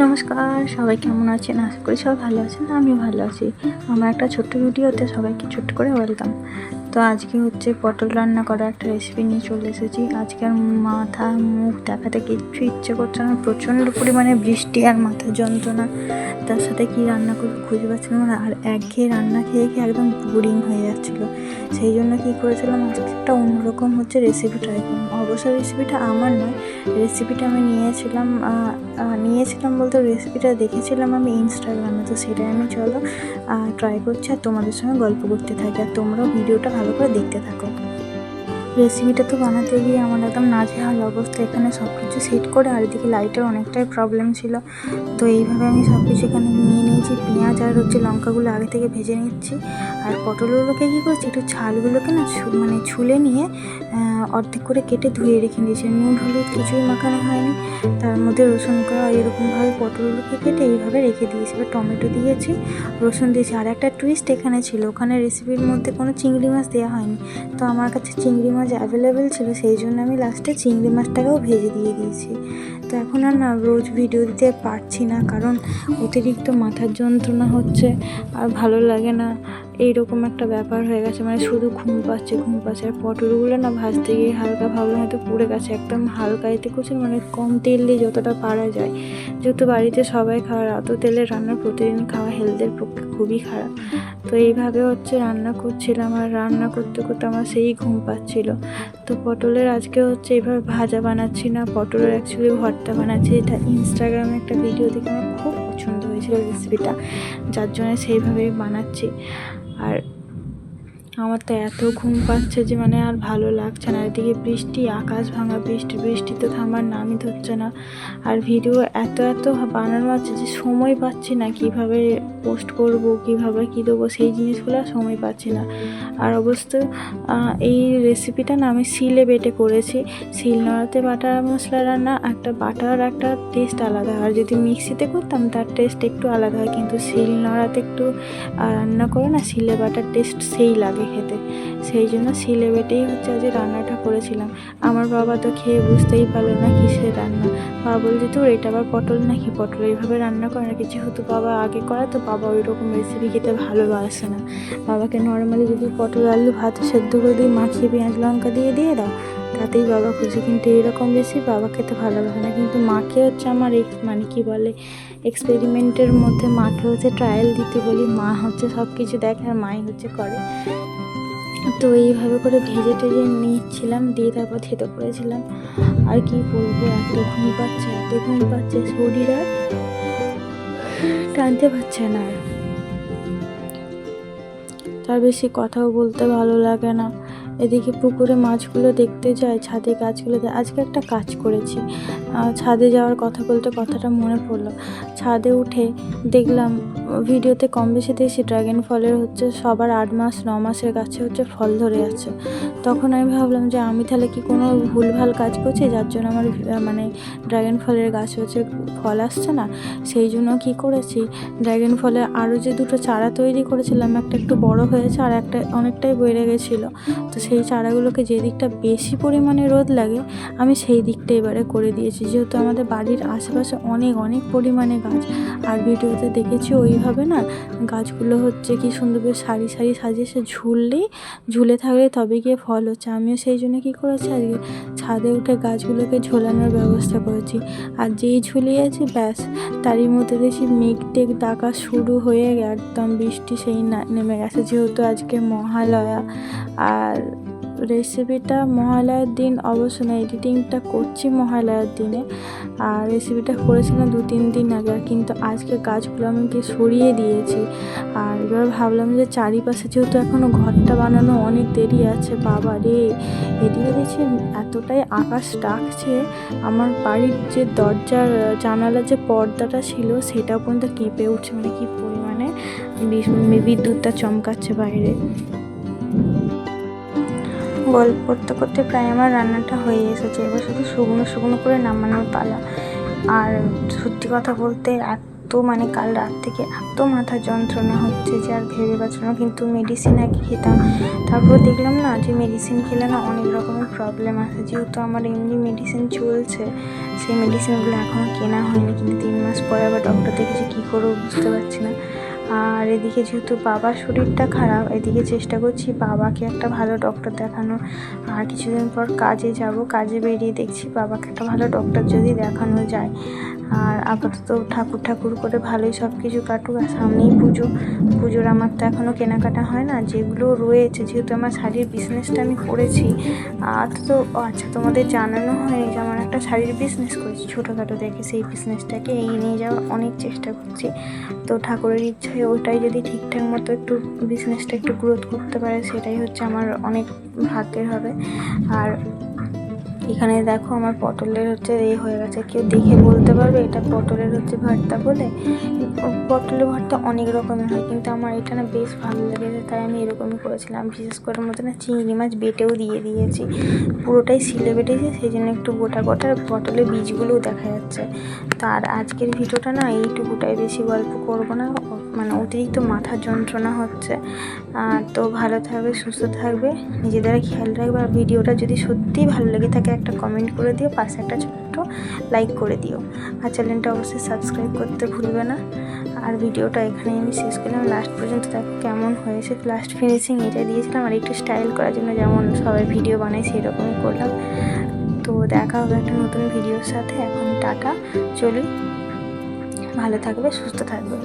নমস্কার, সবাই কেমন আছেন? আশা করি সবাই ভালো আছেন, আমিও ভালো আছি। আমার একটা ছোট্ট ভিডিওতে সবাইকে ছোট্ট করে ওয়েলকাম তো আজকে হচ্ছে পটল রান্না করা একটা রেসিপি নিয়ে চলে এসেছি। আজকে আর মাথা মুখ দেখাতে কিচ্ছু ইচ্ছে করছে না, প্রচণ্ড পরিমাণে বৃষ্টি আর মাথা যন্ত্রণা। তার সাথে কি রান্না করব খুঁজে পাচ্ছিলাম না, আর একঘেয়ে রান্না খেয়ে খেয়ে একদম বোরিং হয়ে যাচ্ছিল। সেই জন্য কী করেছিলাম, আজকে একটা অন্যরকম হচ্ছে রেসিপি ট্রাই করলাম। অবশ্য রেসিপিটা আমার নয় রেসিপিটা আমি নিয়েছিলাম নিয়েছিলাম বলতে রেসিপিটা দেখেছিলাম আমি ইনস্টাগ্রামে তো সেটাই আমি চলো ট্রাই করছি আর তোমাদের সঙ্গে গল্প করতে থাকি। আর তোমরাও ভিডিওটা ভালো করে দেখতে থাকো। রেসিপিটা তো বানাতে গিয়ে আমার একদম নাজেহাল অবস্থা। এখানে সব কিছু সেট করে, আর এদিকে লাইটের অনেকটাই প্রবলেম ছিল। তো এইভাবে আমি সব কিছু এখানে নিয়ে নিয়েছি পেঁয়াজ আর হচ্ছে লঙ্কাগুলো আগে থেকে ভেজে নিচ্ছি। আর পটলগুলোকে কী করছি, একটু ছালগুলোকে না মানে ছুলে নিয়ে অর্ধেক করে কেটে ধুয়ে রেখে দিয়েছি নুন, হলুদ কিছুই মাখানো হয়নি। তার মধ্যে রসুন করা এরকমভাবে পটলগুলোকে কেটে এইভাবে রেখে দিয়েছি। এবার টমেটো দিয়েছি, রসুন দিয়েছি। আর একটা টুইস্ট এখানে ছিল, ওখানে রেসিপির মধ্যে কোনো চিংড়ি মাছ দেওয়া হয়নি। তো আমার কাছে চিংড়ি মাছ অ্যাভেলেবেল ছিল, সেই জন্য আমি লাস্টে চিংড়ি মাছটাকেও ভেজে দিয়ে দিয়েছি। তো এখন আর না, রোজ ভিডিও দিতে পারছি না, কারণ অতিরিক্ত মাথার যন্ত্রণা হচ্ছে আর ভালো লাগে না। এইরকম একটা ব্যাপার হয়ে গেছে মানে শুধু ঘুম পাচ্ছে ঘুম পাচ্ছে। আর পটলগুলো না ভাজতে গিয়ে হালকা ভাবলাম হয়তো পুড়ে গেছে, একদম হালকা। এতে করছে মানে কম তেল দিয়ে যতটা পারা যায়। যেহেতু বাড়িতে সবাই খাওয়ার অত তেলে রান্না প্রতিদিন খাওয়া হেলথের পক্ষে খুবই খারাপ। তো এইভাবে হচ্ছে রান্না করছিলাম আর রান্না করতে করতে আমার সেই ঘুম পাচ্ছিল। তো পটলের আজকে হচ্ছে এইভাবে ভাজা বানাচ্ছি না, পটলের অ্যাকচুয়ালি ভর্তা বানাচ্ছি। এটা ইনস্টাগ্রামে একটা ভিডিও দেখে আমার খুব হয়েছিল রেসিপিটা যার জন্য সেইভাবেই বানাচ্ছি। আর আমার তো এত ঘুম পাচ্ছে যে মানে আর ভালো লাগছে না। এদিকে বৃষ্টি, আকাশ ভাঙা, বৃষ্টি বৃষ্টি তো থামার নামই ধরছে না। আর ভিডিও এত এত বানানো আছে যে সময় পাচ্ছি না কীভাবে পোস্ট করব, কীভাবে কী দেবো, সেই জিনিসগুলো সময় পাচ্ছি না। আর অবশ্য এই রেসিপিটা না আমি শিলে বেটে করেছি। শিল নোড়াতে বাটা মশলা রান্না, একটা বাটার, একটা টেস্ট আলাদা। আর যদি মিক্সিতে করতাম, তার টেস্ট একটু আলাদা হয়। কিন্তু শিল নোড়াতে একটু রান্না করে না শিলে বাটার টেস্ট সেই লাগে খেতে। সেই জন্য শিলে বেটেই হচ্ছে আজ রান্নাটা করেছিলাম। আমার বাবা তো খেয়ে বুঝতেই পারল না কিসের রান্না। বাবা বলছে তোর এটা আবার পটল নাকি? পটল এইভাবে রান্না করে না নাকি যেহেতু বাবা আগে করা তো বাবা ওই রকম রেসিপি খেতে ভালোবাসে না। বাবাকে নর্মালি যদি পটল, আলু, ভাত সেদ্ধ করে দিই, মাখিয়ে পেঁয়াজ, লঙ্কা দিয়ে দিয়ে দাও, তাতেই বাবা খুশি। কিন্তু এরকম বেশি বাবা খেতে ভালোবাসে না। কিন্তু মাকে হচ্ছে আমার এক্স মানে কি বলে এক্সপেরিমেন্টের মধ্যে মাকে হচ্ছে ট্রায়াল দিতে বলি। মা হচ্ছে সব কিছু দেখে আর মাই হচ্ছে করে। তো এইভাবে করে ভেজে টেজে নিচ্ছিলাম, দিয়ে তারপর থেতে পড়েছিলাম আর কি করব এত ঘুম পাচ্ছে এত ঘুম পাচ্ছে শরীর আর টানতে পারছে না। তার বেশি কথাও বলতে ভালো লাগে না। এদিকে পুকুরে মাছগুলো দেখতে যায়, ছাদে গাছগুলোতে। আজকে একটা কাজ করেছি। ছাদে যাওয়ার কথা বলতে কথাটা মনে পড়ল। ছাদে উঠে দেখলাম, ভিডিওতে কম বেশি দিয়েছি ড্রাগন ফলের হচ্ছে সবার আট মাস, ন মাসের গাছে হচ্ছে ফল ধরে আছে। তখন আমি ভাবলাম যে আমি তাহলে কি কোনো ভুলভাল কাজ করছি? যার জন্য আমার মানে ড্রাগন ফলের গাছ হচ্ছে ফল আসছে না। সেই জন্য কি করেছি? ড্রাগন ফলে আরও যে দুটো চারা তৈরি করেছিলাম, একটা একটু বড় হয়েছে আর একটা অনেকটাই বেড়ে গেছিল। তো সেই চারাগুলোকে যে দিকটা বেশি পরিমাণে রোদ লাগে, আমি সেই দিকটা এবারে করে দিয়েছি। যেহেতু আমাদের বাড়ির আশেপাশে অনেক অনেক পরিমাণে গাছ আর ভিডিওতে দেখেছি ওইভাবে না গাছগুলো হচ্ছে কি সুন্দর করে সারি সারি সাজিয়ে সে ঝুললেই ঝুলে থাকলে তবে গিয়ে ফল হচ্ছে। আমিও সেই জন্য কী করেছি, আজকে ছাদে উঠে গাছগুলোকে ঝোলানোর ব্যবস্থা করেছি। আর যেই ঝুলিয়েছি ব্যাস, তারই মধ্যে দেখি মেঘ টেঘ ডাকা শুরু হয়ে একদম বৃষ্টি সেই নেমে গেছে। যেহেতু আজকে মহালয়া, আর রেসিপিটা মহালয়ার দিন অবশ্য না এডিটিংটা করছি মহালয়ার দিনে। আর রেসিপিটা করেছিলাম দু, তিন দিন আগে কিন্তু আজকে গাছগুলো আমি গিয়ে সরিয়ে দিয়েছি। আর এবার ভাবলাম যে চারিপাশে যেহেতু এখনও ঘরটা বানানো অনেক দেরি আছে, বাবা রে, এদিকে দেখছি এতটাই আকাশ ডাকছে। আমার বাড়ির যে দরজার জানালার যে পর্দাটা ছিল, সেটা পর্যন্ত কেঁপে উঠছে মানে কি পরিমাণে বিদ্যুৎটা চমকাচ্ছে বাইরে। গল্প করতে করতে প্রায় আমার রান্নাটা হয়ে এসেছে। এবার শুধু শুকনো শুকনো করে নামানোর পালা। আর সত্যি কথা বলতে এত মানে কাল রাত থেকে এত মাথা যন্ত্রণা হচ্ছে যে আর ভেবে পাচ্ছি না, কিন্তু মেডিসিন আগে খেতাম। তারপর দেখলাম না যে মেডিসিন খেলে না অনেক রকমের প্রবলেম আছে যেহেতু আমার এমনি মেডিসিন চলছে, সেই মেডিসিনগুলো এখনও কেনা হয়নি। কিন্তু তিন মাস পরে আবার ডক্টর দেখেছি কী করব বুঝতে পারছি না। আর এদিকে যেহেতু বাবার শরীরটা খারাপ, এদিকে চেষ্টা করছি বাবাকে একটা ভালো ডক্টর দেখানো আর কিছুদিন পর কাজে যাব, কাজে বেরিয়ে দেখছি বাবাকে একটা ভালো ডক্টর যদি দেখানো যায়। আর আপাতত ঠাকুর ঠাকুর করে ভালোই সব কিছু কাটুক, আর সামনেই পুজো। পুজোর আমার তো এখনও কেনাকাটা হয় না, যেগুলো রয়েছে, যেহেতু আমার শাড়ির বিজনেসটা আমি করেছি। আর তো আচ্ছা তোমাদের জানানো হয়নি যে আমার একটা শাড়ির বিজনেস করেছি। ছোটোখাটো দেখে সেই বিজনেসটাকে এগিয়ে নিয়ে যাওয়ার অনেক চেষ্টা করছি। তো ঠাকুরের ইচ্ছায় ওটাই যদি ঠিকঠাক মতো একটু বিজনেসটা একটু গ্রোথ করতে পারে, সেটাই হচ্ছে আমার অনেক ভাগ্যের হবে। আর এখানে দেখো আমার পটলের হচ্ছে এই হয়ে গেছে। কেউ দেখে বলতে পারবে, এটা পটলের হচ্ছে ভর্তা বলে। পটলের ভর্তা অনেক রকমের হয়, কিন্তু আমার এটা না বেশ ভালো লেগেছে, তাই আমি এরকমই করেছিলাম। বিশেষ করে মধ্যে না চিংড়ি মাছ বেটেও দিয়ে দিয়েছি। পুরোটাই সিলে বেটেছি সেই জন্য একটু গোটা গোটা পটলের বীজগুলোও দেখা যাচ্ছে। তার আজকের ভিডিওটা না এইটুকুটাই, বেশি গল্প করব না। মানে অতিরিক্ত মাথার যন্ত্রণা হচ্ছে। তো ভালো থাকবে, সুস্থ থাকবে। নিজেদের খেয়াল রাখবে। আর ভিডিওটা যদি সত্যিই ভালো লেগে থাকে, একটা কমেন্ট করে দিও, পাশে একটা ছোট্ট লাইক করে দিও। আর চ্যানেলটা অবশ্যই সাবস্ক্রাইব করতে ভুলবে না। আর ভিডিওটা এখানে আমি শেষ করলাম। লাস্ট পর্যন্ত দেখো কেমন হয়েছে। লাস্ট ফিনিশিং এটা দিয়েছিলাম। আর একটু স্টাইল করার জন্য যেমন সবাই ভিডিও বানায় সেই রকমই করলাম। তো দেখা হবে একটা নতুন ভিডিওর সাথে। এখন টাটা। চলি ভালো থাকবে, সুস্থ থাকবে।